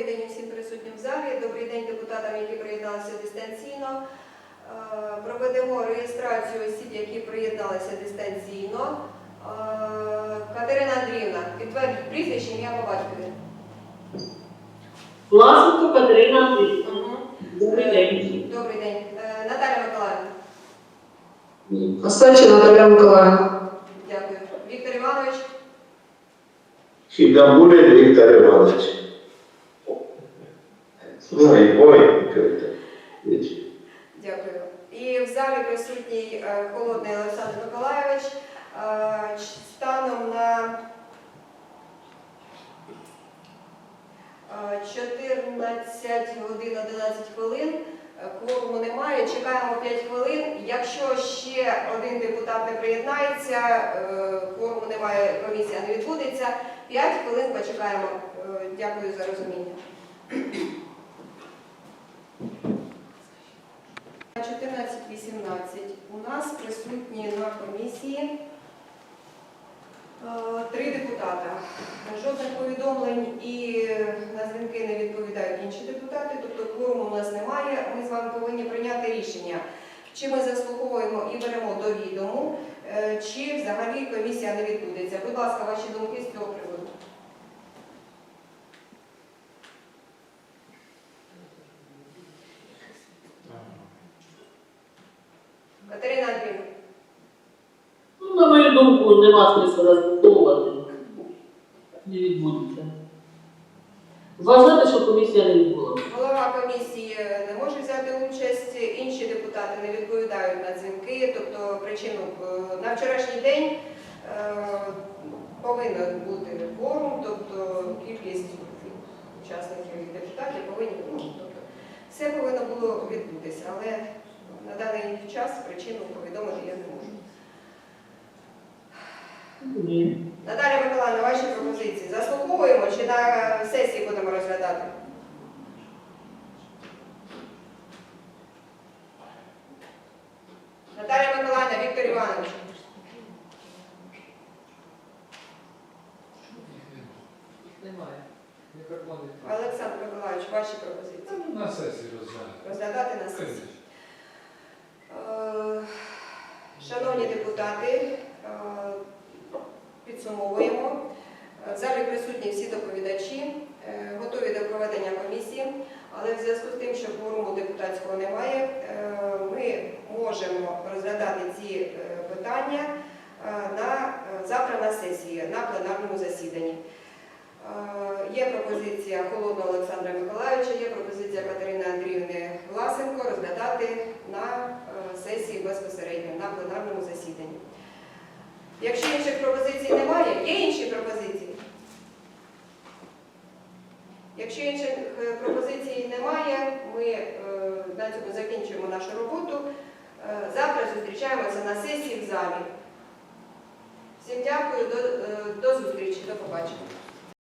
Добрий день усім присутнім в залі. Добрий день депутатам, які приєдналися дистанційно. Е, Проведемо реєстрацію осіб, які приєдналися дистанційно. Е, Катерина Андріївна, підтвердіть прізвище, ім'я по батькові. Власенко Катерина Андрійовна. Мгм. Добрий день. Добрий день. Е, Наталя Миколаївна. Остача Наталя Миколаївна. Дякую. Віктор Іванович. Хідамурин Віктор Іванович. Ой, ой, Дякую. І в залі присутній е, Холодний Олександр Миколайович. Е, Станом на е, 14 годин 11 хвилин. е, Кворуму немає, чекаємо 5 хвилин. Якщо ще один депутат не приєднається, е, кворуму немає, комісія не відбудеться. 5 хвилин почекаємо. Е, Дякую за розуміння. 14.18. У нас присутні на комісії е, три депутата. Жодних повідомлень і на дзвінки не відповідають інші депутати, тобто кворуму у нас немає. Ми з вами повинні прийняти рішення, чи ми заслуховуємо і беремо до відому, е, чи взагалі комісія не відбудеться. Будь ласка, ваші думки з цього приводу. Катерина Андріївна. Ну, на мою думку, нема смислу розбудовувати. Не відбудеться. Вважати, що комісія не відбулася. Голова комісії не може взяти участь, інші депутати не відповідають на дзвінки, тобто причину е, на вчорашній день е, повинен бути форум, тобто кількість учасників і депутатів повинні ну, тобто, все повинно було відбутися, але на даний час причину повідомити я не можу. Ні. Наталя Миколаївна, ваші пропозиції заслуховуємо чи на сесії будемо розглядати? Наталя Миколаївна, Віктор Іванович. Немає. Олександр Миколаївич, ваші пропозиції. Ну, на сесії розглянути. Розглядати на сесії. Е, Шановні депутати, підсумовуємо. Е, В залі присутні всі доповідачі, е, готові до проведення комісії, але в зв'язку з тим, що кворуму депутатського немає, е, ми можемо розглядати ці питання на, завтра на сесії, на пленарному засіданні. Є пропозиція Холодного Олександра Миколайовича, є пропозиція Катерини Андріївни Власенко розглядати на е, сесії безпосередньо на пленарному засіданні. Якщо інших пропозицій немає, є інші пропозиції. Якщо інших е, пропозицій немає, ми е, на цьому закінчуємо нашу роботу. Е, Завтра зустрічаємося на сесії в залі. Всім дякую, до, до зустрічі, до побачення.